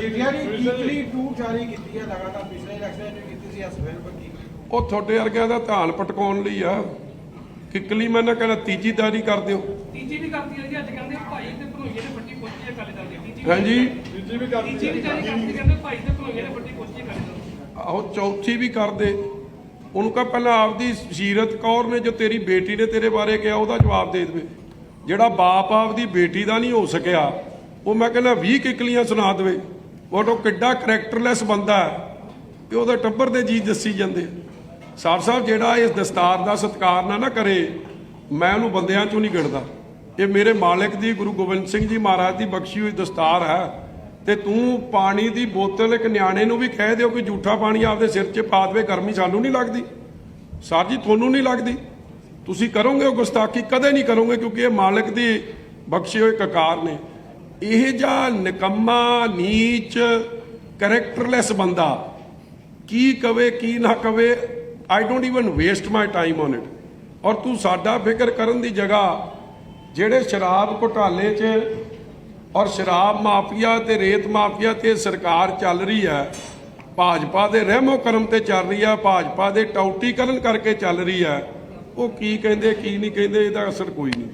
ਚਿੱਠੀਆਂ ਦੀ weekly to ਜਾਰੀ ਕੀਤੀ ਹੈ ਲਗਾਤਾਰ ਪਿਛਲੇ ਇਲੈਕਸ਼ਨ ਵਿੱਚ ਕੀਤੀ ਸੀ ਇਸ ਵੇਲੇ ਬੱਕੀ ਉਹ ਤੁਹਾਡੇ ਵਰਗਿਆਂ ਦਾ ਧਿਆਨ ਪਟਕਾਉਣ ਲਈ ਆ। ਕਿੱਕਲੀ ਮੈਂ ਨਾ ਕਹਿੰਦਾ ਤੀਜੀ ਤਾਰੀ ਕਰ ਦਿਓ। ਤੀਜੀ ਵੀ ਕਰਤੀ ਹੈ ਜੀ ਅੱਜ ਕਹਿੰਦੇ ਭਾਈ ਤੇ ਭਣੋਈਏ ਨੇ ਫੱਟੀ ਪੋਚੀ ਹੈ ਕਾਲੇ ਦਲ ਦੀ। ਤੀਜੀ ਹਾਂਜੀ ਤੀਜੀ ਵੀ ਕਰਤੀ ਤੀਜੀ ਵੀ ਜਾਰੀ ਕਹਿੰਦੇ ਭਾਈ ਤੇ ਭਣੋਈਏ ਨੇ ਫੱਟੀ ਪੋਚੀ ਹੈ ਕਾਲੇ ਦਲ ਦੀ। ਆਹੋ ਚੌਥੀ ਵੀ ਕਰ ਦੇ ਉਹਨੂੰ ਕਹ ਪਹਿਲਾਂ ਆਪਦੀ ਸੀਰਤ ਕੌਰ ਨੇ ਜੋ ਤੇਰੀ ਬੇਟੀ ਨੇ ਤੇਰੇ ਬਾਰੇ ਕਿਹਾ ਉਹਦਾ ਜਵਾਬ ਦੇ ਦੇਵੇ। ਜਿਹੜਾ ਬਾਪ ਆਪਦੀ ਬੇਟੀ ਦਾ ਨਹੀਂ ਹੋ ਸਕਿਆ ਉਹ ਮੈਂ ਕਹਿੰਦਾ 20 ਕਿਕਲੀਆਂ ਸੁਣਾ ਦੇਵੇ। ਬਟ ਉਹ ਕਿੱਡਾ ਕਰੈਕਟਰਲੈਸ ਬੰਦਾ ਹੈ ਕਿ ਉਹਦੇ ਟੱਬਰ ਦੇ ਜੀ ਦੱਸੀ ਜਾਂਦੇ ਸਾਹਿਬ ਸਾਹਿਬ ਜਿਹੜਾ ਇਸ ਦਸਤਾਰ ਦਾ ਸਤਿਕਾਰ ਨਾ ਨਾ ਕਰੇ, ਮੈਂ ਉਹਨੂੰ ਬੰਦਿਆਂ ਚੋਂ ਨਹੀਂ ਗਿਣਦਾ। ਇਹ ਮੇਰੇ ਮਾਲਕ ਦੀ, ਗੁਰੂ ਗੋਬਿੰਦ ਸਿੰਘ ਜੀ ਮਹਾਰਾਜ ਦੀ ਬਖਸ਼ੀ ਹੋਈ ਦਸਤਾਰ ਹੈ। ਤੇ ਤੂੰ ਪਾਣੀ ਦੀ ਬੋਤਲ ਇੱਕ ਨਿਆਣੇ ਨੂੰ ਵੀ ਕਹਿ ਦਿਓ ਕਿ ਝੂਠਾ ਪਾਣੀ ਆਪਦੇ ਸਿਰ 'ਚ ਪਾ ਦੇਵੇ, ਗਰਮੀ ਸਾਨੂੰ ਨਹੀਂ ਲੱਗਦੀ। ਸਰ ਜੀ, ਤੁਹਾਨੂੰ ਨਹੀਂ ਲੱਗਦੀ? ਤੁਸੀਂ ਕਰੋਗੇ ਉਹ ਗੁਸਤਾਖੀ? ਕਦੇ ਨਹੀਂ ਕਰੋਗੇ, ਕਿਉਂਕਿ ਇਹ ਮਾਲਕ ਦੀ ਬਖਸ਼ੇ ਹੋਏ ਕਕਾਰ ਨੇ। ਇਹ ਜਾਂ ਨਿਕੰਮਾ ਨੀਚ ਕੈਰੈਕਟਰਲੈਸ ਬੰਦਾ। ਕੀ ਕਵੇ, ਕੀ ਨਾ ਕਵੇ I don't even waste my time on it ਔਰ ਤੂੰ ਸਾਡਾ ਫਿਕਰ ਕਰਨ ਦੀ ਜਗ੍ਹਾ, ਜਿਹੜੇ ਸ਼ਰਾਬ ਘੁਟਾਲੇ 'ਚ ਔਰ ਸ਼ਰਾਬ ਮਾਫੀਆ ਤੇ ਰੇਤ ਮਾਫੀਆ ਤੇ ਸਰਕਾਰ ਚੱਲ ਰਹੀ ਹੈ, ਭਾਜਪਾ ਦੇ ਰਹਿਮੋ ਕਰਮ ਤੇ ਚੱਲ ਰਹੀ ਹੈ, ਭਾਜਪਾ ਦੇ ਟੌਟੀਕਰਨ ਕਰਕੇ ਚੱਲ ਰਹੀ ਹੈ, ਉਹ ਕੀ ਕਹਿੰਦੇ, ਕੀ ਨਹੀਂ ਕਹਿੰਦੇ, ਇਹਦਾ ਅਸਰ ਕੋਈ ਨਹੀਂ।